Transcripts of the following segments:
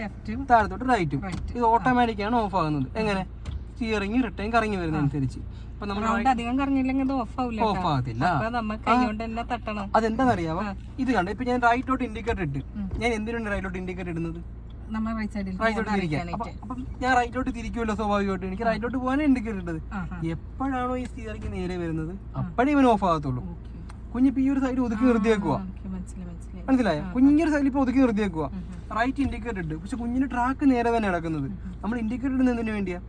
ലെഫ്റ്റും താഴത്തോട്ട് റൈറ്റും. ഇത് ഓട്ടോമാറ്റിക് ആണ് ഓഫ് ആകുന്നത്. എങ്ങനെ? സ്റ്റിയറിംഗ് റിട്ടേൺ കറങ്ങി വരുന്ന അനുസരിച്ച്. അധികം കറങ്ങിയില്ലെങ്കിൽ ഇത് ഓഫ് ആവില്ല ഓഫ് ആകത്തില്ല ഇത് കണ്ടോ? ഇപ്പൊ ഞാൻ റൈറ്റോട്ട് ഇൻഡിക്കേറ്റർ ഇട്ട്. ഞാൻ എന്തിനാണ് റൈറ്റോട്ട് ഇൻഡിക്കേറ്റർ ഇടുന്നത്? ഞാൻ റൈറ്റോട്ട് തിരിക്കുമല്ലോ സ്വാഭാവികമായിട്ട്. എനിക്ക് റൈറ്റോട്ട് പോകാനേ ഇൻഡിക്കേറ്റർ ഇട്ടത്. എപ്പോഴാണോ ഈ സ്റ്റിയറിംഗ് നേരെ വരുന്നത്? അപ്പോഴേ ഇവൻ ഓഫ് ആകത്തുള്ളൂ. കുഞ്ഞിപ്പോ ഈ ഒരു സൈഡ് ഒതുക്കി നിർത്തിയേക്കുക മനസ്സിലായ കുഞ്ഞൊരു സൈഡിൽ ഇപ്പൊ ഒതുക്കി നിർത്തിയേക്കുക റൈറ്റ് ഇൻഡിക്കേറ്റർ ഇട്ട് പക്ഷെ കുഞ്ഞിന് ട്രാക്ക് നേരെ തന്നെ നടക്കുന്നത്. നമ്മൾ ഇൻഡിക്കേറ്റർ ഇടുന്നതിന് വേണ്ടിയാ?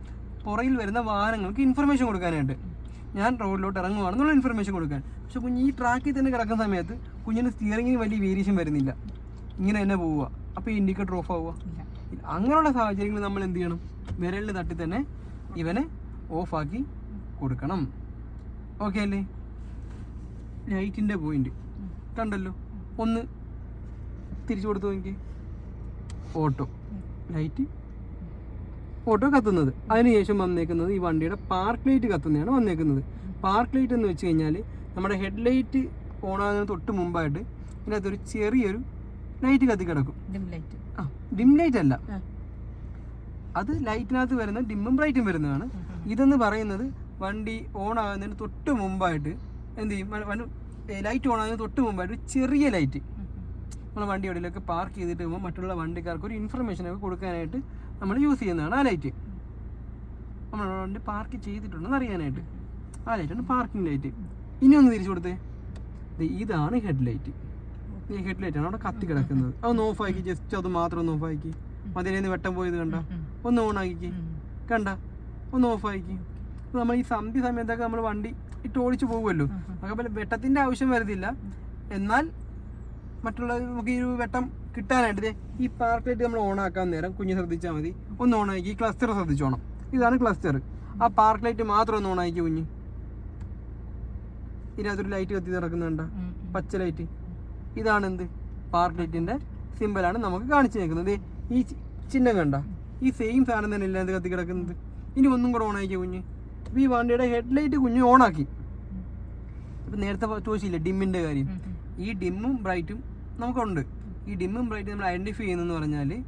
പുറയിൽ വരുന്ന വാഹനങ്ങൾക്ക് ഇൻഫർമേഷൻ കൊടുക്കാനായിട്ട്. ഞാൻ റോഡിലോട്ട് ഇറങ്ങുവാണെന്നുള്ള ഇൻഫർമേഷൻ കൊടുക്കാൻ. പക്ഷെ കുഞ്ഞ് ഈ ട്രാക്കിൽ തന്നെ കിടക്കുന്ന സമയത്ത് കുഞ്ഞിന് സ്റ്റിയറിങ്ങിന് വലിയ വേരിയേഷൻ വരുന്നില്ല. ഇങ്ങനെ തന്നെ പോവുക. അപ്പോൾ ഇൻഡിക്കേറ്റർ ഓഫ് ആവുക. അങ്ങനെയുള്ള സാഹചര്യങ്ങളിൽ നമ്മൾ എന്ത് ചെയ്യണം? വിരലിൽ തട്ടി തന്നെ ഇവനെ ഓഫാക്കി കൊടുക്കണം. ഓക്കെ അല്ലേ? ലൈറ്റിന്റെ പോയിന്റ് കണ്ടല്ലോ? ഒന്ന് തിരിച്ചു കൊടുത്തു നോക്കി ഓട്ടോ. ലൈറ്റ്. ഓട്ടോ കത്തുന്നത്. അതിനുശേഷം വന്നേക്കുന്നത് ഈ വണ്ടിയുടെ പാർക്ക് ലൈറ്റ് കത്തുന്നതാണ് വന്നേക്കുന്നത്. പാർക്ക് ലൈറ്റ് എന്ന് വെച്ച് കഴിഞ്ഞാൽ നമ്മുടെ ഹെഡ് ലൈറ്റ് ഓണാകുന്നതിന് തൊട്ട് മുമ്പായിട്ട് ഇതിനകത്തൊരു ചെറിയൊരു ലൈറ്റ് കത്തി കിടക്കും. Dim light. ആ ഡിം ലൈറ്റ് അല്ല. അത് ലൈറ്റിനകത്ത് വരുന്ന ഡിമ്മും ബ്രൈറ്റും വരുന്നതാണ്. ഇതെന്ന് പറയുന്നത് വണ്ടി ഓൺ ആകുന്നതിന് തൊട്ട് മുമ്പായിട്ട് എന്ത് ചെയ്യും? ലൈറ്റ് ഓൺ ആകുന്നതിന് തൊട്ട് മുമ്പായിട്ട് ഒരു ചെറിയ ലൈറ്റ്. നമ്മൾ വണ്ടി എവിടെയൊക്കെ പാർക്ക് ചെയ്തിട്ട് പോകുമ്പോൾ മറ്റുള്ള വണ്ടിക്കാർക്ക് ഒരു ഇൻഫർമേഷൻ ഒക്കെ കൊടുക്കാനായിട്ട് നമ്മൾ യൂസ് ചെയ്യുന്നതാണ് ആ ലൈറ്റ് നമ്മൾ വണ്ടി പാർക്ക് ചെയ്തിട്ടുണ്ടെന്ന് അറിയാനായിട്ട്. ആ ലൈറ്റാണ് പാർക്കിംഗ് ലൈറ്റ് ഇനി ഒന്ന് തിരിച്ചു കൊടുത്തേ. ഇതാണ് ഹെഡ് ലൈറ്റ് ഈ ഹെഡ് ലൈറ്റാണ് അവിടെ കത്തി കിടക്കുന്നത്. അതൊന്ന് ഓഫ് ആക്കി ജസ്റ്റ് അത് മാത്രം ഒന്ന് ഓഫ് ആക്കി. മതിലേന്ന് വെട്ടം പോയത് കണ്ട? ഒന്ന് ഓൺ ആക്കി കണ്ട? ഒന്ന് ഓഫ് ആക്കി. നമ്മൾ ഈ സന്ധ്യ സമയത്തൊക്കെ നമ്മൾ വണ്ടി ഇട്ട് ഓടിച്ചു പോകുമല്ലോ അതേപോലെ വെട്ടത്തിന്റെ ആവശ്യം വരുന്നില്ല. എന്നാൽ മറ്റുള്ള നമുക്ക് ഈ ഒരു വെട്ടം കിട്ടാനായിട്ട് ഈ പാർക്ക് ലൈറ്റ് നമ്മൾ ഓൺ ആക്കാൻ നേരം കുഞ്ഞ് ശ്രദ്ധിച്ചാൽ മതി. ഒന്ന് ഈ ക്ലസ്റ്റർ ശ്രദ്ധിച്ചോണം ഇതാണ് ക്ലസ്റ്റർ ആ പാർക്ക് ലൈറ്റ് മാത്രം ഒന്ന് ഓൺ ആക്കി കുഞ്ഞ്. ഇതിനകത്തൊരു ലൈറ്റ് കത്തി നടക്കുന്നുണ്ട. പച്ച ലൈറ്റ് ഇതാണ് എന്ത്? പാർക്ക് ലൈറ്റിന്റെ സിമ്പലാണ് നമുക്ക് കാണിച്ചു നിൽക്കുന്നത് ഈ ചിഹ്നം കണ്ട? ഈ സെയിം സാധനം തന്നെ ഇല്ല എന്ത് കത്തി കിടക്കുന്നത്. ഇനി ഒന്നും കൂടെ ഓൺ ആക്കിയ കുഞ്ഞ്. ഈ വണ്ടിയുടെ ഹെഡ് ലൈറ്റ് കുഞ്ഞ് ഓൺ ആക്കി. ഇപ്പൊ നേരത്തെ ചോദിച്ചില്ല ഡിമ്മിന്റെ കാര്യം. ഈ ഡിമ്മും ബ്രൈറ്റും നമുക്കുണ്ട്. ഈ ഡിമ്മും ബ്രൈറ്റും നമ്മൾ ഐഡന്റിഫൈ ചെയ്യുന്നതെന്ന് പറഞ്ഞാൽ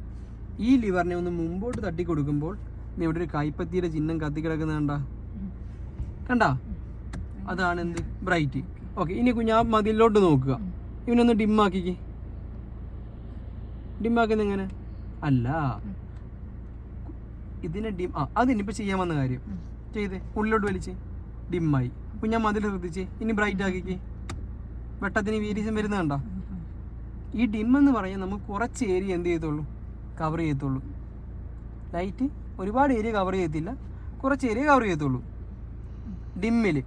ഈ ലിവറിനെ ഒന്ന് മുമ്പോട്ട് തട്ടി കൊടുക്കുമ്പോൾ ഇവിടെ ഒരു കൈപ്പത്തിയുടെ ചിഹ്നം കത്തി കിടക്കുന്ന കണ്ട? കണ്ട? അതാണ് എന്ത്? ബ്രൈറ്റ്. ഓക്കെ ഇനി ഞാൻ മതിലോട്ട് നോക്കുക. ഇവനൊന്ന് ഡിമ്മാക്കിക്ക്. ഡിമ്മാക്കുന്ന എങ്ങനെ? അല്ല. ഇതിനെ ഡിം ആ അതിനിപ്പോൾ ചെയ്യാൻ വന്ന കാര്യം. ചെയ്തേ ഉള്ളിലോട്ട് വലിച്ച്. ഡിമ്മായി. ഞാൻ മതിൽ ശ്രദ്ധിച്ച്. ഇനി ബ്രൈറ്റ് ആക്കിക്ക്. വെട്ടത്തിന് വീരീസം വരുന്നത് കണ്ടോ? ഈ ഡിം എന്ന് പറയാൻ നമുക്ക് കുറച്ച് ഏരിയ എന്ത് ചെയ്യത്തുള്ളൂ? കവർ ചെയ്യത്തുള്ളൂ. ലൈറ്റ് ഒരുപാട് ഏരിയ കവർ ചെയ്യത്തില്ല. കുറച്ച് ഏരിയ കവർ ചെയ്യത്തുള്ളൂ. ഡിമ്മിൽ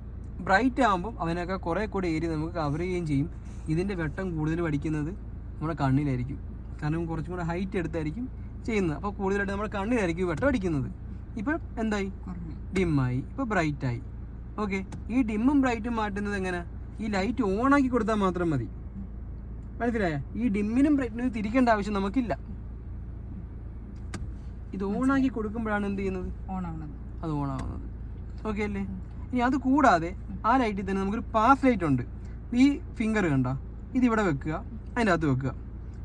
ബ്രൈറ്റ് ആകുമ്പോൾ അവനൊക്കെ കുറേ കൂടി ഏരിയ നമുക്ക് കവർ ചെയ്യുകയും ചെയ്യും. ഇതിന്റെ വെട്ടം കൂടുതൽ പഠിക്കുന്നത് നമ്മുടെ കണ്ണിലായിരിക്കും. കാരണം കുറച്ചും കൂടെ ഹൈറ്റ് എടുത്തായിരിക്കും ചെയ്യുന്നത്. അപ്പോൾ കൂടുതലായിട്ട് നമ്മുടെ കണ്ണിലായിരിക്കും വെട്ടം അടിക്കുന്നത്. ഇപ്പം എന്തായി? ഡിമ്മായി. ഇപ്പോൾ ബ്രൈറ്റായി ഓക്കെ ഈ ഡിമ്മും ബ്രൈറ്റും മാറ്റുന്നത് എങ്ങനെ? ഈ ലൈറ്റ് ഓൺ ആക്കി കൊടുത്താൽ മാത്രം മതി. മനസ്സിലായ? ഈ ഡിമ്മിനും ബ്രൈറ്റിനും തിരിക്കേണ്ട ആവശ്യം നമുക്കില്ല. ഇത് ഓൺ ആക്കി കൊടുക്കുമ്പോഴാണ് എന്ത് ചെയ്യുന്നത്? അത് ഓൺ ആവുന്നത് ഓക്കെ അല്ലേ? ഇനി അത് കൂടാതെ ആ ലൈറ്റിൽ തന്നെ നമുക്കൊരു പാസ് ലൈറ്റ് ഉണ്ട്. ഈ ഫിംഗർ കണ്ട? ഇവിടെ വെക്കുക അതിന്റെ അകത്ത് വെക്കുക.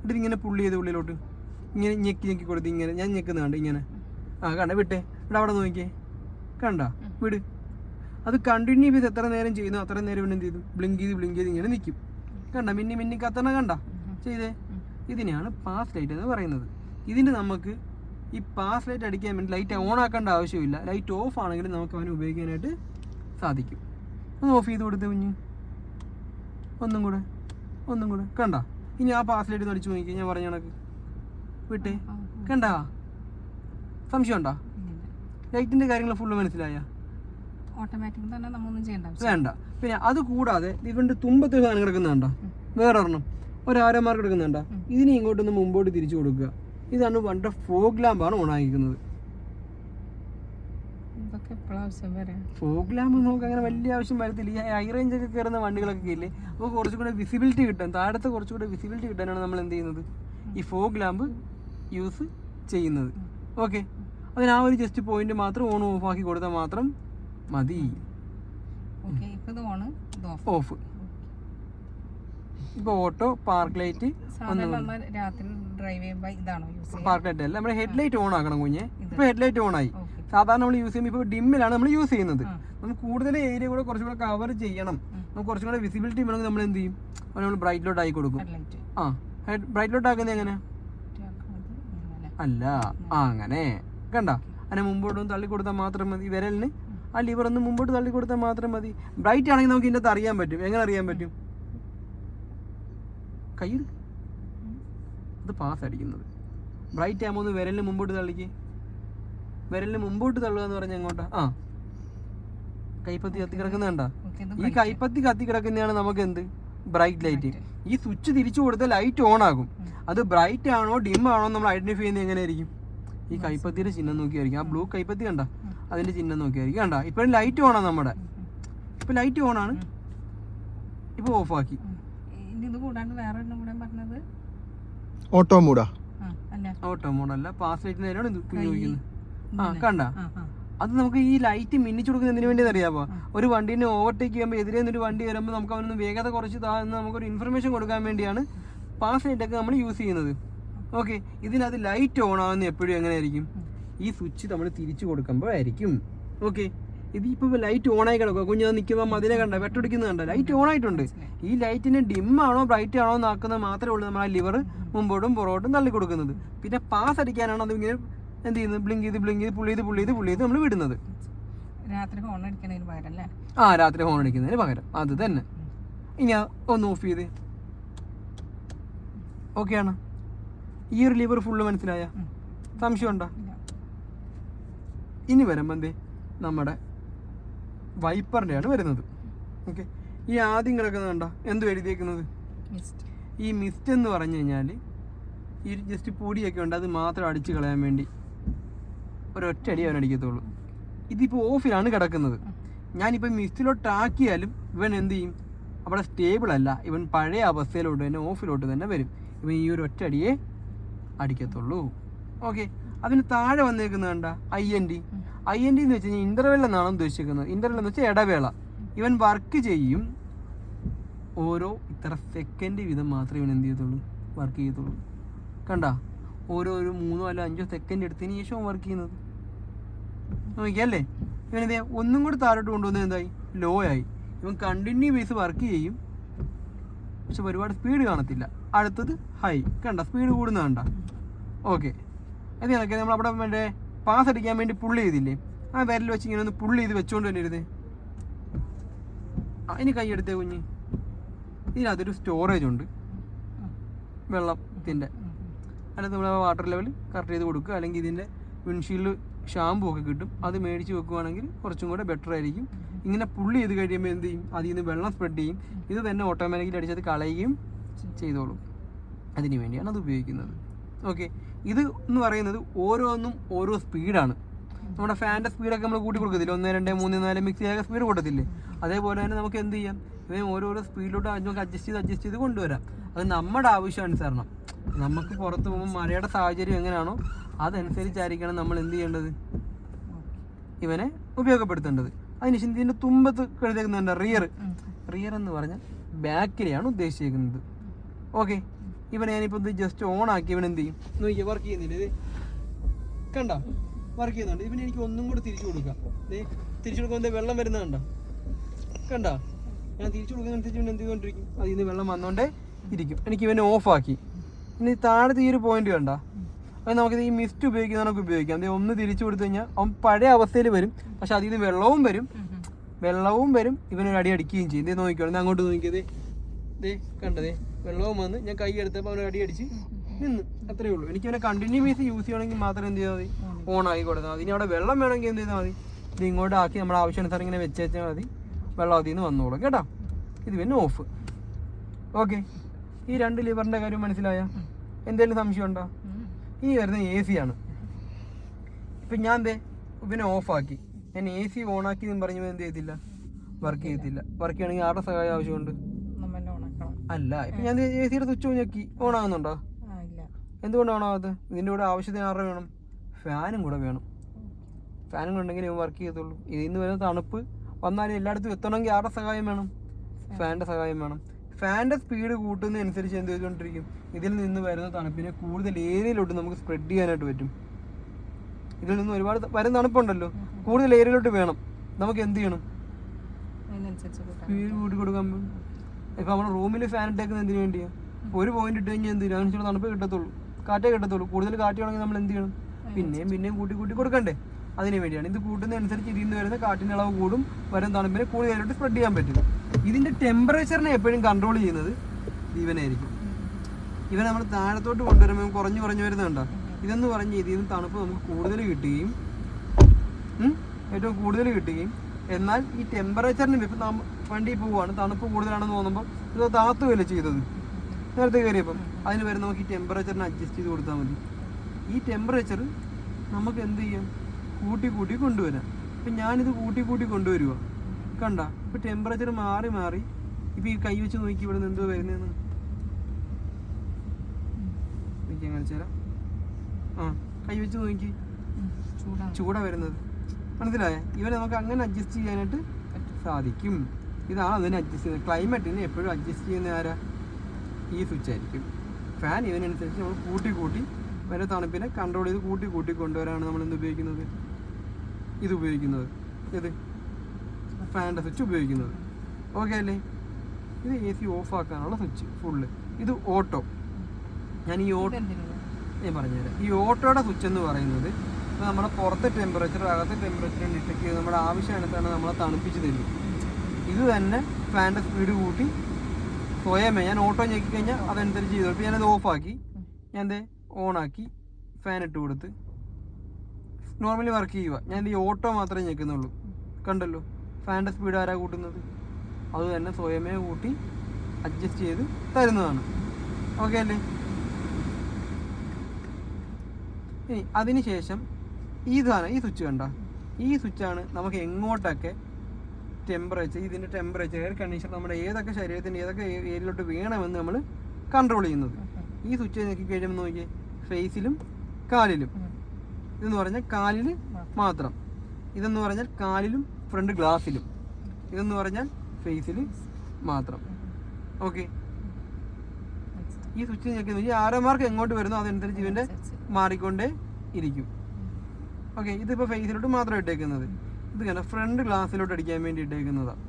എന്നിട്ട് ഇങ്ങനെ പുള്ളി ചെയ്ത് ഉള്ളിലോട്ട് ഇങ്ങനെ ഞെക്കി ഞെക്കി കൊടുത്ത് ഇങ്ങനെ ഞാൻ ഞെക്കുന്ന കണ്ട് ഇങ്ങനെ. ആ കണ്ട? വിട്ടേ. ഇവിടെ അവിടെ നോക്കിയേ. കണ്ട? വിട്. അത് കണ്ടിന്യൂ ചെയ്ത് എത്ര നേരം ചെയ്യുന്നു അത്ര നേരം പിന്നെ എന്ത് ചെയ്തു? ബ്ലിങ്ക് ചെയ്ത് ബ്ലിങ്ക് ചെയ്ത് ഇങ്ങനെ നിൽക്കും കണ്ട മിന്നി മിന്നി കത്തണ കണ്ട? ചെയ്തേ? ഇതിനെയാണ് പാസ് ലൈറ്റ് എന്ന് പറയുന്നത്. ഇതിന് നമുക്ക് ഈ പാസ് ലൈറ്റ് അടിക്കാൻ വേണ്ടി ലൈറ്റ് ഓൺ ആക്കേണ്ട ആവശ്യമില്ല. ലൈറ്റ് ഓഫ് ആണെങ്കിലും നമുക്ക് അവന് ഉപയോഗിക്കാനായിട്ട് സാധിക്കും. ഒന്ന് ഓഫ് ചെയ്ത് കൊടുത്ത് കുഞ്ഞ്. ഒന്നും കൂടെ ഒന്നും കൂടെ. കണ്ട? ഇനി ആ പാസ് ലൈറ്റ് അടിച്ചു നോക്കി ഞാൻ പറഞ്ഞ കണക്ക്. വിട്ടേ? കണ്ട? സംശയം ഉണ്ടോ ലൈറ്റിന്റെ കാര്യങ്ങൾ ഫുള്ള് മനസ്സിലായ? ഓട്ടോമാറ്റിക് തന്നെ ചെയ്യേണ്ട വേണ്ട. പിന്നെ അത് കൂടാതെ ഇവന്റെ തുമ്പത്ത് സാധനം കിടക്കുന്നുണ്ടോ വേറെ ഒരെണ്ണം ഒരു ആരോമാർക്ക് കിടക്കുന്നുണ്ടോ ഇതിനെ ഇങ്ങോട്ടൊന്ന് മുമ്പോട്ട് തിരിച്ചു കൊടുക്കുക. ഇതാണ് വണ്ട ഫോഗ് ലാമ്പാണ് ഓണാക്കിക്കുന്നത് ഫോഗ് ലാമ്പ് നമുക്ക് അങ്ങനെ വലിയ ആവശ്യം വരത്തില്ല. ഈ ഹൈ റേഞ്ച് ഒക്കെ കയറുന്ന വണ്ടികളൊക്കെ ഇല്ലേ? അപ്പോൾ കുറച്ചുകൂടെ വിസിബിലിറ്റി കിട്ടാൻ താഴത്തെ കുറച്ചുകൂടെ വിസിബിലിറ്റി കിട്ടാനാണ് നമ്മൾ എന്ത് ചെയ്യുന്നത്? ഈ ഫോഗ് ലാമ്പ് യൂസ് ചെയ്യുന്നത്. ഓക്കെ അതിന് ആ ഒരു ജസ്റ്റ് പോയിന്റ് മാത്രം ഓൺ ഓഫ് ആക്കി കൊടുത്താൽ മാത്രം മതി. ഓഫ്. ഇപ്പൊ auto park light park light അല്ല നമ്മുടെ ഹെഡ് ലൈറ്റ് ഓൺ ആക്കണം കുഞ്ഞെ. ഇപ്പൊ ഹെഡ് ലൈറ്റ് ഓൺ ആയി. സാധാരണ നമ്മൾ യൂസ് ചെയ്യുമ്പോൾ ഇപ്പോൾ ഡിമ്മിലാണ് നമ്മൾ യൂസ് ചെയ്യുന്നത്. നമുക്ക് കൂടുതൽ ഏരിയ കൂടെ കുറച്ചും കൂടെ കവർ ചെയ്യണം. നമുക്ക് കുറച്ചും കൂടെ വിസിബിലിറ്റി വേണമെങ്കിൽ നമ്മൾ എന്ത് ചെയ്യും? നമ്മൾ ബ്രൈറ്റിലോട്ട് ആക്കി കൊടുക്കും. ആ. ഹെഡ് ബ്രൈറ്റിലോട്ട് ആക്കുന്നത് എങ്ങനെ? അല്ല? ആ. അങ്ങനെ. കണ്ട? അതിന് മുമ്പോട്ടൊന്നും തള്ളി കൊടുത്താൽ മാത്രം മതി. വിരലിന്. ആ ലിവർ ഒന്ന് മുമ്പോട്ട് തള്ളി കൊടുത്താൽ മാത്രം മതി. ബ്രൈറ്റ് ആണെങ്കിൽ നമുക്ക് ഇതിന്റെ അറിയാൻ പറ്റും. എങ്ങനെ അറിയാൻ പറ്റും? കയ്യിൽ? അത് പാസ് അടിക്കുന്നത്. ബ്രൈറ്റ് ആകുമ്പോൾ ഒന്ന് വിരലിന് മുമ്പോട്ട് തള്ളിക്ക്. വിരലിന് മുമ്പോട്ട് തള്ളുക എന്ന് പറഞ്ഞാൽ എങ്ങോട്ടാ? ആ. കൈപ്പത്തി കത്തി കിടക്കുന്ന കണ്ട? ഈ കൈപ്പത്തി കത്തി കിടക്കുന്നതാണ് നമുക്ക് എന്ത് ബ്രൈറ്റ് ലൈറ്റ് ഈ സ്വിച്ച് തിരിച്ചു കൊടുത്താൽ ലൈറ്റ് ഓൺ ആകും. അത് ബ്രൈറ്റ് ആണോ ഡിം ആണോ നമ്മൾ ഐഡന്റിഫൈ ചെയ്യുന്നത് എങ്ങനെയായിരിക്കും ഈ കൈപ്പത്തിയുടെ ചിഹ്നം നോക്കിയായിരിക്കും. ആ ബ്ലൂ കൈപ്പത്തി കണ്ട? അതിന്റെ ചിഹ്നം നോക്കിയായിരിക്കും. കണ്ട? ഇപ്പൊ ലൈറ്റ് ഓണാണ് നമ്മുടെ. ഇപ്പൊ ലൈറ്റ് ഓൺ ആണ് ഇപ്പൊ ഓഫ് ആക്കി. ഇനി ഇത് കൂടാണ്ട് വേറെ ഒന്നും കൂടെ പറഞ്ഞത്. ഓട്ടോ മൂടാ അല്ല. ഓട്ടോ മോഡല്ല പാസ് ലൈറ്റ് നേരെയാണ് ഇത് ഉപയോഗിക്കുന്നത്. ആ. കണ്ട? അത് നമുക്ക് ഈ ലൈറ്റ് മിന്നിച്ചു കൊടുക്കുന്നത് എന്തിനു വേണ്ടി അറിയാമോ ഒരു വണ്ടീനെ ഓവർടേക്ക് ചെയ്യുമ്പോൾ എതിരെ നിന്നൊരു വണ്ടി വരുമ്പോൾ നമുക്ക് അവനൊന്ന് വേഗത കുറച്ച് താ എന്ന് നമുക്കൊരു ഇൻഫർമേഷൻ കൊടുക്കാൻ വേണ്ടിയാണ് പാസ് ലൈറ്റ് ഒക്കെ നമ്മൾ യൂസ് ചെയ്യുന്നത്. ഓക്കെ ഇതിനകത്ത് ലൈറ്റ് ഓൺ ആവുന്ന എപ്പോഴും എങ്ങനെയായിരിക്കും? ഈ സ്വിച്ച് നമ്മൾ തിരിച്ചു കൊടുക്കുമ്പോഴായിരിക്കും. ഓക്കെ ഇത് ഇപ്പോൾ ലൈറ്റ് ഓൺ ആയി കിടക്കുക കുഞ്ഞ് നിൽക്കുമ്പോൾ മതിലെ കണ്ട? വെട്ടടിക്കുന്നത് കണ്ട? ലൈറ്റ് ഓൺ ആയിട്ടുണ്ട്. ഈ ലൈറ്റിന് ഡിം ആണോ ബ്രൈറ്റ് ആണോ എന്നാക്കുന്നത് മാത്രമേ ഉള്ളൂ നമ്മൾ ആ ലിവർ മുമ്പോട്ടും പുറകോട്ടും തള്ളി കൊടുക്കുന്നത്. പിന്നെ പാസ് അടിക്കാനാണ് അത് ഇങ്ങനെ എന്ത് ചെയ്യുന്നത്? ബ്ലിങ്ക് ചെയ്ത് ബ്ലിങ്ക് ചെയ്ത് പുള്ളി ചെയ്ത് പുള്ളി ചെയ്ത് പുള്ളി ചെയ്ത് നമ്മൾ വിടുന്നത്. രാത്രി ഹോൺ അടിക്കുന്നതിന് പകരം അല്ലേ? ആ രാത്രി ഹോൺ അടിക്കുന്നതിന് പകരം. അത് തന്നെ. ഇനി ഒന്ന് ഓഫ് ചെയ്ത്. ഓക്കെയാണ് ഈ ഒരു ലിവർ ഫുള്ള് മനസ്സിലായ? സംശയം ഇല്ല ഇനി വരുമ്പോൾ എന്തേ നമ്മുടെ വൈപ്പറിന്റെയാണ് വരുന്നത്. ഓക്കെ ഈ ആദ്യം കിടക്കുന്നത് കണ്ട? എന്തു എഴുതിയേക്കുന്നത്? മിസ്റ്റ് ഈ മിസ്റ്റ് എന്ന് പറഞ്ഞു കഴിഞ്ഞാൽ ഈ ജസ്റ്റ് പൊടിയൊക്കെ ഉണ്ട് അത് മാത്രം അടിച്ച് കളയാൻ വേണ്ടി ഒരൊറ്റ അടി അവൻ അടിക്കത്തുള്ളൂ. ഇതിപ്പോൾ ഓഫിലാണ് കിടക്കുന്നത്. ഞാനിപ്പോൾ മിസ്റ്റിലോട്ട് ആക്കിയാലും ഇവൻ എന്ത് ചെയ്യും? അവിടെ സ്റ്റേബിൾ അല്ല. ഇവൻ പഴയ അവസ്ഥയിലോട്ട് തന്നെ ഓഫിലോട്ട് തന്നെ വരും. ഇവൻ ഈ ഒരു ഒറ്റ അടിയെ അടിക്കത്തുള്ളൂ. ഓക്കെ അതിന് താഴെ വന്നേക്കുന്നത് കണ്ട I N D I N D എന്ന് വെച്ച് കഴിഞ്ഞാൽ ഇന്റർവെൽ എന്നാണ് ഉദ്ദേശിക്കുന്നത്. ഇന്റർവെൽ എന്ന് വെച്ചാൽ ഇടവേള. ഇവൻ വർക്ക് ചെയ്യും. ഓരോ ഇത്ര സെക്കൻഡ് വീതം മാത്രമേ ഇവൻ എന്ത് ചെയ്യത്തുള്ളൂ? വർക്ക് ചെയ്യത്തുള്ളൂ. കണ്ട? ഓരോ ഒരു മൂന്നോ അല്ല അഞ്ചോ സെക്കൻഡ് എടുത്തതിന് ശേഷം വർക്ക് ചെയ്യുന്നത്. നോക്കിയല്ലേ ഇവൻ എന്ത് ഒന്നും കൂടി താഴോട്ട് കൊണ്ടുവന്നത് എന്തായി? ലോ ആയി. ഇവൻ കണ്ടിന്യൂ ബേസ് വർക്ക് ചെയ്യും. പക്ഷെ ഒരുപാട് സ്പീഡ് കാണത്തില്ല. അടുത്തത് ഹൈ കണ്ട? സ്പീഡ് കൂടുന്ന കണ്ട? ഓക്കെ അത് നമ്മൾ അവിടെ മറ്റേ പാസ് അടിക്കാൻ വേണ്ടി പുള്ളി ചെയ്തില്ലേ? ആ വിരൽ വെച്ച് ഇങ്ങനെ ഒന്ന് പുള്ളി ചെയ്ത് വെച്ചുകൊണ്ട് തന്നെ ഇരുന്നേ. അതിന് ഇനി കൈ എടുത്തേ കുഞ്ഞ്. ഇതിനകത്തൊരു സ്റ്റോറേജ് ഉണ്ട്. വെള്ളത്തിന്റെ അതിനകത്ത് നമ്മൾ വാട്ടർ ലെവൽ കറക്റ്റ് ചെയ്ത് കൊടുക്കുക. അല്ലെങ്കിൽ ഇതിന്റെ വിൻഷീൽഡ് ഷാമ്പു ഒക്കെ കിട്ടും. അത് മേടിച്ച് വെക്കുവാണെങ്കിൽ കുറച്ചും കൂടെ ബെറ്റർ ആയിരിക്കും. ഇങ്ങനെ പുള്ളി ചെയ്ത് കഴിയുമ്പോൾ എന്ത് ചെയ്യും? അതിൽ നിന്ന് വെള്ളം സ്പ്രെഡ് ചെയ്യും. ഇത് തന്നെ ഓട്ടോമാറ്റിക്കലി അടിച്ചത് കളയുകയും ചെയ്തോളും. അതിന് വേണ്ടിയാണ് അത് ഉപയോഗിക്കുന്നത്. ഓക്കെ ഇത് എന്ന് പറയുന്നത് ഓരോന്നും ഓരോ സ്പീഡാണ് നമ്മുടെ ഫാന്റെ സ്പീഡൊക്കെ നമ്മൾ കൂട്ടി കൊടുക്കത്തില്ല ഒന്ന് രണ്ട് മൂന്ന് നാല് മിക്സ് ചെയ്യാൻ സ്പീഡ് കൊടുത്തില്ലേ അതേപോലെ തന്നെ നമുക്ക് എന്ത് ചെയ്യാം? ഇവയും ഓരോരോ സ്പീഡിലോട്ട് നമുക്ക് അഡ്ജസ്റ്റ് ചെയ്ത് അഡ്ജസ്റ്റ് ചെയ്ത് കൊണ്ടുവരാം. അത് നമ്മുടെ ആവശ്യാനുസരണം നമുക്ക് പുറത്ത് പോകുമ്പോൾ മഴയുടെ സാഹചര്യം എങ്ങനെയാണോ അതനുസരിച്ചായിരിക്കണം നമ്മൾ എന്ത് ചെയ്യേണ്ടത്? ഇവനെ ഉപയോഗപ്പെടുത്തേണ്ടത്. അതിനുശേഷം ഇതിന്റെ തുമ്പത്ത് എഴുതേക്കുന്നുണ്ട് റിയർ റിയർ എന്ന് പറഞ്ഞാൽ ബാക്കിലെയാണ് ഉദ്ദേശിച്ചിരിക്കുന്നത്. ഓക്കെ ഇവനെ ഞാനിപ്പോൾ ഇത് ജസ്റ്റ് ഓൺ ആക്കി ഇവൻ എന്ത് ചെയ്യും? നോക്കിയാൽ വർക്ക് ചെയ്യുന്നില്ല ഇത്? കണ്ട? വർക്ക് ചെയ്യുന്നുണ്ട്. ഇവനെ എനിക്ക് ഒന്നും കൂടെ തിരിച്ചു കൊടുക്കാം. ദേ തിരിച്ചു കൊടുക്കുമ്പോൾ വെള്ളം വരുന്ന കണ്ട? കണ്ട? ഞാൻ തിരിച്ചു കൊടുക്കുന്ന ഇവൻ എന്ത് ചെയ്തുകൊണ്ടിരിക്കും? അതിൽ നിന്ന് വെള്ളം വന്നുകൊണ്ടേ ഇരിക്കും. എനിക്ക് ഇവനെ ഓഫ് ആക്കി. ഇനി താഴത്തെ ഈ ഒരു പോയിന്റ് കണ്ട? അത് നമുക്കിത് ഈ മിസ്റ്റ് ഉപയോഗിക്കുന്നതൊക്കെ ഉപയോഗിക്കാം. ദേ ഒന്ന് തിരിച്ചു കൊടുത്തു കഴിഞ്ഞാൽ അവൻ പഴയ അവസ്ഥയിൽ വരും. പക്ഷെ അതിൽ നിന്ന് വെള്ളവും വരും. വെള്ളവും വരും. ഇവനൊരു അടി അടിക്കുകയും ചെയ്യും. ദേ നോക്കിക്കോളൂ അങ്ങോട്ട് നോക്കിയത് ദേ കണ്ടതേ വെള്ളവും വന്ന് ഞാൻ കൈ എടുത്തപ്പോൾ അവനെ അടിയടിച്ച് നിന്ന്. അത്രേ ഉള്ളൂ. എനിക്ക് അവനെ കണ്ടിന്യൂസ് യൂസ് ചെയ്യണമെങ്കിൽ മാത്രം എന്ത് ചെയ്താൽ മതി? ഓൺ ആക്കി കൊടുത്താൽ മതി. ഇനി അവിടെ വെള്ളം വേണമെങ്കിൽ എന്ത് ചെയ്താൽ മതി? ഇത് ഇങ്ങോട്ട് ആക്കി നമ്മുടെ ആവശ്യാനുസരണം ഇങ്ങനെ വെച്ച് വെച്ചാൽ മതി. വെള്ളം അതിൽ നിന്ന് വന്നോളൂ. കേട്ടോ? ഇത് പിന്നെ ഓഫ് ഓക്കെ ഈ രണ്ട് ലിവറിന്റെ കാര്യം മനസ്സിലായ? എന്തെങ്കിലും സംശയം ഉണ്ടോ? ഈ വരുന്ന എ സി ആണ്. ഇപ്പം ഞാൻ എന്തേ പിന്നെ ഓഫാക്കി ഞാൻ എ സി ഓണാക്കി എന്ന് പറഞ്ഞപ്പോൾ എന്ത് ചെയ്തില്ല വർക്ക് ചെയ്തില്ല വർക്ക് ചെയ്യണമെങ്കിൽ ആരുടെ സഹായം ആവശ്യമുണ്ട്? അല്ല ഇപ്പൊ ഞാൻ എ സിയുടെ സ്വിച്ച് ഞെക്കി ഓൺ ആകുന്നുണ്ടോ എന്തുകൊണ്ട് ഓണാകാത്തത് ഇതിന്റെ കൂടെ ആവശ്യത്തിന് ആറ് വേണം? ഫാനും കൂടെ വേണം. ഫാനും കൂടെ ഉണ്ടെങ്കിൽ വർക്ക് ചെയ്യത്തുള്ളൂ. ഇതിന്ന് നിന്ന് വരുന്ന തണുപ്പ് വന്നാലും എല്ലായിടത്തും എത്തണമെങ്കിൽ ആരുടെ സഹായം വേണം? ഫാനിന്റെ സഹായം വേണം. ഫാന്റെ സ്പീഡ് കൂട്ടുന്നതനുസരിച്ച് എന്ത് ചെയ്തുകൊണ്ടിരിക്കും? ഇതിൽ നിന്ന് വരുന്ന തണുപ്പിനെ കൂടുതൽ ഏരിയയിലോട്ട് നമുക്ക് സ്പ്രെഡ് ചെയ്യാനായിട്ട് പറ്റും. ഇതിൽ നിന്ന് ഒരുപാട് വരുന്ന തണുപ്പുണ്ടല്ലോ. കൂടുതൽ ഏരിയയിലോട്ട് വേണം. നമുക്ക് എന്ത് ചെയ്യണം? സ്പീഡ് കൂട്ടി കൊടുക്കാൻ ഇപ്പം നമ്മുടെ റൂമിൽ ഫാൻ ഇട്ടേക്കുന്നത് എന്തിനു വേണ്ടിയാ? ഒരു പോയിന്റ് ഇട്ട് കഴിഞ്ഞാൽ എന്ത്? ചെയ്യും തണുപ്പ് കിട്ടത്തുള്ളൂ. കാറ്റേ കിട്ടത്തുള്ളൂ. കൂടുതൽ കാറ്റ് വേണമെങ്കിൽ നമ്മൾ എന്ത് ചെയ്യണം? പിന്നെയും പിന്നെയും കൂട്ടി കൂട്ടി കൊടുക്കണ്ടേ? അതിനു വേണ്ടിയാണ്. ഇത് കൂട്ടുന്നതനുസരിച്ച് ഇതിൽ നിന്ന് വരുന്ന കാറ്റിന്റെ അളവ് കൂടും വരും തണുപ്പിനെ കൂടുതലായിട്ട് സ്പ്രെഡ് ചെയ്യാൻ പറ്റും. ഇതിന്റെ ടെമ്പറേച്ചറിനെ എപ്പോഴും കൺട്രോൾ ചെയ്യുന്നത് ഇവനായിരിക്കും. ഇവൻ നമ്മൾ താഴത്തോട്ട് കൊണ്ടുവരുമ്പോൾ കുറഞ്ഞു കുറഞ്ഞു വരുന്നുണ്ടോ ഇതെന്ന് പറഞ്ഞ് ഇതിൽ നിന്ന് തണുപ്പ് നമുക്ക് കൂടുതൽ കിട്ടുകയും ഏറ്റവും കൂടുതൽ കിട്ടുകയും എന്നാൽ ഈ ടെമ്പറേച്ചറിന് ഇപ്പം നാം വണ്ടി പോവുകയാണ് തണുപ്പ് കൂടുതലാണെന്ന് തോന്നുമ്പോൾ ഇത് താത്തുകയല്ലേ ചെയ്തത്? നേരത്തെ കയറിയപ്പം അതിന് വരെ നമുക്ക് ഈ ടെമ്പറേച്ചറിനെ അഡ്ജസ്റ്റ് ചെയ്ത് കൊടുത്താൽ മതി. ഈ ടെമ്പറേച്ചർ നമുക്ക് എന്ത് ചെയ്യാം? കൂട്ടി കൂട്ടി കൊണ്ടുവരാം. ഇപ്പം ഞാനിത് കൂട്ടി കൂട്ടി കൊണ്ടുവരുക കണ്ട? ഇപ്പം ടെമ്പറേച്ചർ മാറി മാറി ഇപ്പം ഈ കൈ വെച്ച് നോക്കി ഇവിടെ നിന്ന് എന്തോ വരുന്നതെന്ന് എനിക്ക് ആ കൈ വെച്ച് നോക്കി. ചൂടാ വരുന്നത്. മനസ്സിലായേ? ഇവനെ നമുക്ക് അങ്ങനെ അഡ്ജസ്റ്റ് ചെയ്യാനായിട്ട് സാധിക്കും. ഇതാണ് അതിനെ അഡ്ജസ്റ്റ് ചെയ്യുന്നത്. ക്ലൈമറ്റിനെ എപ്പോഴും അഡ്ജസ്റ്റ് ചെയ്യുന്ന ആരാ? ഈ സ്വിച്ച് ആയിരിക്കും. ഫാൻ ഇതിനനുസരിച്ച് നമ്മൾ കൂട്ടി കൂട്ടി വരെ തണുപ്പിനെ കൺട്രോൾ ചെയ്ത് കൂട്ടി കൂട്ടി കൊണ്ടുവരാനാണ് നമ്മൾ എന്ത് ഉപയോഗിക്കുന്നത്. ഇത് ഉപയോഗിക്കുന്നത്. ഇത് ഫാനിന്റെ സ്വിച്ച് ഉപയോഗിക്കുന്നത്. ഓക്കെ അല്ലേ? ഇത് എ സി ഓഫ് ആക്കാനുള്ള സ്വിച്ച് ഫുള്ള് ഇത് ഓട്ടോ ഞാൻ ഈ ഓട്ടോ? ഞാൻ പറഞ്ഞുതരാം. ഈ ഓട്ടോയുടെ സ്വിച്ച് എന്ന് പറയുന്നത് നമ്മുടെ പുറത്തെ ടെമ്പറേച്ചർ അകത്തെ ടെമ്പറേച്ചർ ഡിറ്റക്ട് ചെയ്ത് നമ്മുടെ ആവശ്യാനുസരണം നമ്മളെ തണുപ്പിച്ച് തരും തന്നെ ഫാന്റെ സ്പീഡ് കൂട്ടി സ്വയമേ ഞാൻ ഓട്ടോ ഞെക്കി കഴിഞ്ഞാൽ അതനുസരിച്ച് ചെയ്തു. ഇപ്പോൾ ഞാനത് ഓഫാക്കി ദേ ഓണാക്കി ഫാൻ ഇട്ട് കൊടുത്ത്. നോർമലി വർക്ക് ചെയ്യുക ഞാൻ ഈ ഓട്ടോ മാത്രമേ ഞെക്കുന്നുള്ളൂ. കണ്ടല്ലോ? ഫാന്റെ സ്പീഡ് ആരാ കൂട്ടുന്നത്? അത് തന്നെ സ്വയമേ കൂട്ടി അഡ്ജസ്റ്റ് ചെയ്ത് തരുന്നതാണ്. ഓക്കെ അല്ലേ? ഇനി അതിനുശേഷം ഈ സാധനം ഈ സ്വിച്ച് കണ്ട? ഈ സ്വിച്ചാണ് നമുക്ക് എങ്ങോട്ടൊക്കെ ടെമ്പറേച്ചർ ഇതിന്റെ ടെമ്പറേച്ചർ എയർ കണ്ടീഷൻ നമ്മുടെ ഏതൊക്കെ ശരീരത്തിന്റെ ഏതൊക്കെ ഏരിയയിലോട്ട് വേണമെന്ന് നമ്മൾ കൺട്രോൾ ചെയ്യുന്നത്. ഈ സ്വിച്ച് നോക്കി കഴിയുമ്പോൾ നോക്കിയേ. ഫേസിലും കാലിലും. ഇതെന്ന് പറഞ്ഞാൽ കാലിൽ മാത്രം. ഇതെന്ന് പറഞ്ഞാൽ കാലിലും ഫ്രണ്ട് ഗ്ലാസ്സിലും ഇതെന്ന് പറഞ്ഞാൽ ഫേസിൽ മാത്രം. ഓക്കെ ഈ സ്വിച്ച് ഞെക്കുന്നത് ഈ ആരോ മാർക്ക് എങ്ങോട്ട് വരുന്നു അതനുസരിച്ച് ഇവന്റെ മാറിക്കൊണ്ടേ ഇരിക്കും. ഓക്കെ ഇതിപ്പോൾ ഫേസിലോട്ട് മാത്രം ഇട്ടേക്കുന്നത്. ഇത് കണ്ട? ഫ്രണ്ട് ഗ്ലാസ്സിലോട്ട് അടിക്കാൻ വേണ്ടി ഇട്ടേക്കുന്നതാണ്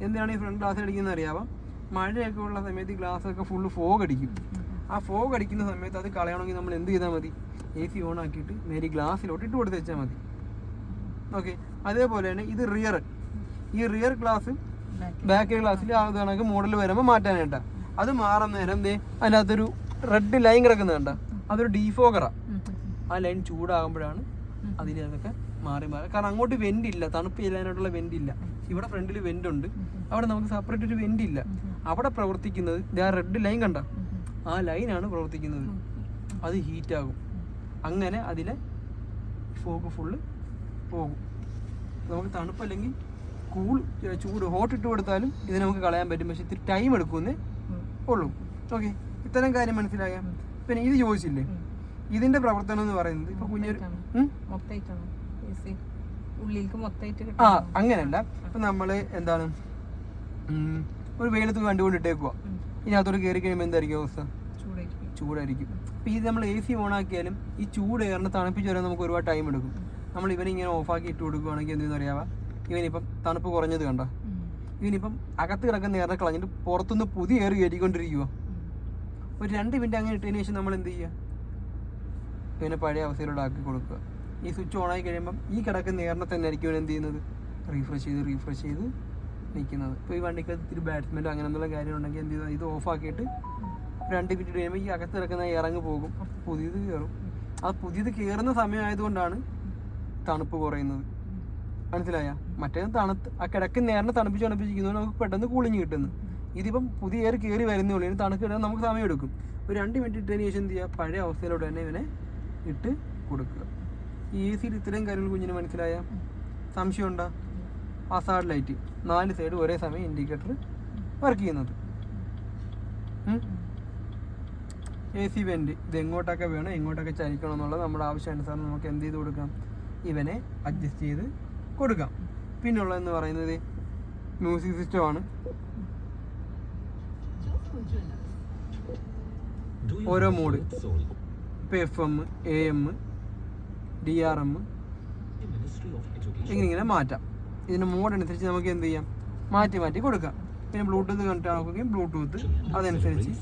എന്താണ് ഈ ഫ്രണ്ട് ഗ്ലാസ്സിൽ അടിക്കുന്നത് അറിയാവാം? മഴയൊക്കെ ഉള്ള സമയത്ത് ഈ ഗ്ലാസ്സൊക്കെ ഫുള്ള് ഫോഗ് അടിക്കും. ആ ഫോഗ് അടിക്കുന്ന സമയത്ത് അത് കളയണമെങ്കിൽ നമ്മൾ എന്ത് ചെയ്താൽ മതി? എ സി ഓൺ ആക്കിയിട്ട് നേരെ ഗ്ലാസ്സിലോട്ട് ഇട്ട് കൊടുത്ത് വെച്ചാൽ മതി. ഓക്കെ അതേപോലെ തന്നെ ഇത് റിയർ ഈ റിയർ ഗ്ലാസ് ബാക്ക് ഗ്ലാസ്സിൽ ആ കണക്ക് മോഡൽ വരുമ്പോൾ മാറ്റാനായിട്ടാണ് അത് മാറുന്ന നേരം ദേ അതിനകത്തൊരു റെഡ് ലൈൻ കിടക്കുന്നതാണ്ട അതൊരു ഡീഫോഗറാണ് ആ. ലൈൻ ചൂടാകുമ്പോഴാണ് അതിലതൊക്കെ മാറി മാറി. കാരണം അങ്ങോട്ട് വെന്റ് ഇല്ല തണുപ്പ് ചെല്ലാനായിട്ടുള്ള വെന്റ് ഇല്ല ഇവിടെ ഫ്രണ്ടിൽ വെന്റ് ഉണ്ട് അവിടെ നമുക്ക് സെപ്പറേറ്റ് ഒരു വെന്റ് ഇല്ല അവിടെ പ്രവർത്തിക്കുന്നത് ആ റെഡ് ലൈൻ കണ്ട? ആ ലൈനാണ് പ്രവർത്തിക്കുന്നത്. അത് ഹീറ്റ് ആകും. അങ്ങനെ അതിലെ ഫോഗ് ഫുള്ള് പോകും. നമുക്ക് തണുപ്പല്ലെങ്കിൽ കൂൾ ചൂട് ഹോട്ട് ഇട്ട് കൊടുത്താലും ഇത് നമുക്ക് കളയാൻ പറ്റും. പക്ഷെ ഇത്തിരി ടൈം എടുക്കുമെന്നേ ഉള്ളൂ. ഓക്കെ ഇത്തരം കാര്യം മനസ്സിലാകാം പിന്നെ ഇത് ചോദിച്ചില്ലേ? ഇതിന്റെ പ്രവർത്തനം എന്ന് പറയുന്നത് ഇപ്പൊ കുഞ്ഞൊരു ആ അങ്ങനല്ല ഇപ്പൊ നമ്മൾ എന്താണ്? ഒരു വെയിലത്ത് വണ്ടി ഇനി ഇട്ടേക്കുക ഇതിനകത്തോട്ട് കയറി കഴിയുമ്പോൾ എന്തായിരിക്കും അവസ്ഥ? ചൂടായിരിക്കും. അപ്പോൾ ഇത് നമ്മൾ എ സി ഓൺ ആക്കിയാലും ഈ ചൂട് എയറിനെ തണുപ്പിച്ച് വരാൻ നമുക്ക് ഒരുപാട് ടൈം എടുക്കും. നമ്മൾ ഇവനെ ഇങ്ങനെ ഓഫാക്കി ഇട്ട് കൊടുക്കുകയാണെങ്കിൽ എന്തെന്ന് അറിയാവാ ഇവനിപ്പം തണുപ്പ് കുറഞ്ഞത് കണ്ട? ഇവനിപ്പം അകത്ത് കിടക്കുന്ന എയറിനെ കളഞ്ഞിട്ട് പുറത്തുനിന്ന് പുതിയ എയർ കയറ്റിക്കൊണ്ടിരിക്കുക ഒരു രണ്ട് മിനിറ്റ് അങ്ങനെ ഇട്ടതിന് ശേഷം നമ്മൾ എന്ത് ചെയ്യുക ഇവനെ പഴയ അവസ്ഥയിലൂടെ ആക്കി കൊടുക്കുക ഈ സ്വിച്ച് ഓൺ ആയി കഴിയുമ്പം ഈ കിടക്കുന്ന എയറിനെ തന്നെ ആയിരിക്കും എന്ത് ചെയ്യുന്നത്? റീഫ്രഷ് ചെയ്ത് റീഫ്രഷ് ചെയ്ത് നിൽക്കുന്നത്. ഇപ്പോൾ ഈ വണ്ടിക്ക് ഇത്തിരി ബാറ്റ്സ്മെന്റോ അങ്ങനെ എന്നുള്ള കാര്യം ഉണ്ടെങ്കിൽ എന്ത് ചെയ്താൽ ഇത് ഓഫ് ആക്കിയിട്ട് രണ്ട് മിനിറ്റ് കഴിയുമ്പോൾ ഈ അകത്ത് കിടക്കുന്ന ഇറങ്ങി പോകും. അപ്പോൾ പുതിയത് കയറും ആ പുതിയത് കയറുന്ന സമയമായതുകൊണ്ടാണ് തണുപ്പ് കുറയുന്നത്. മനസ്സിലായ? മറ്റേ തണുത്ത് ആ കിടക്കുന്ന എയറിനെ തണുപ്പിച്ച് തണുപ്പിച്ചിരിക്കുന്നതുകൊണ്ട് നമുക്ക് പെട്ടെന്ന് കൂളിങ് കിട്ടുന്നു. ഇതിപ്പം പുതിയ എയർ കയറി വരുന്നേ ഉള്ളൂ. ഇനി തണുക്ക് ഇടാൻ നമുക്ക് സമയം എടുക്കും ഒരു രണ്ട് മിനിറ്റ് ഇട്ടതിന് ശേഷം എന്ത് ചെയ്യുക? പഴയ അവസ്ഥയിലോട്ട് തന്നെ ഇവനെ ഇട്ട് കൊടുക്കുക. ഈ എ സിയിൽ ഇത്രയും കാര്യങ്ങൾ കുഞ്ഞിന് മനസ്സിലായ സംശയമുണ്ടോ? അസാഡ് ലൈറ്റ് നാല് സൈഡ് ഒരേ സമയം ഇൻഡിക്കേറ്റർ വർക്ക് ചെയ്യുന്നത്. എ സി വെന്റ് ഇത് എങ്ങോട്ടൊക്കെ വേണം എങ്ങോട്ടൊക്കെ ചലിക്കണം എന്നുള്ളത് നമ്മുടെ ആവശ്യാനുസരണം നമുക്ക് എന്ത് ചെയ്ത് കൊടുക്കാം? ഇവനെ അഡ്ജസ്റ്റ് ചെയ്ത് കൊടുക്കാം. പിന്നുള്ളതെന്ന് പറയുന്നത് മ്യൂസിക് സിസ്റ്റമാണ് ഓരോ മോഡ് ഇപ്പം F M A M D R M ഇങ്ങനെ ഇങ്ങനെ മാറ്റാം. ഇതിന് മോഡ് അനുസരിച്ച് നമുക്ക് എന്ത് ചെയ്യാം? മാറ്റി മാറ്റി കൊടുക്കാം. പിന്നെ ബ്ലൂടൂത്ത് കണക്ട് ആക്കുകയും ബ്ലൂടൂത്ത് അതനുസരിച്ച്.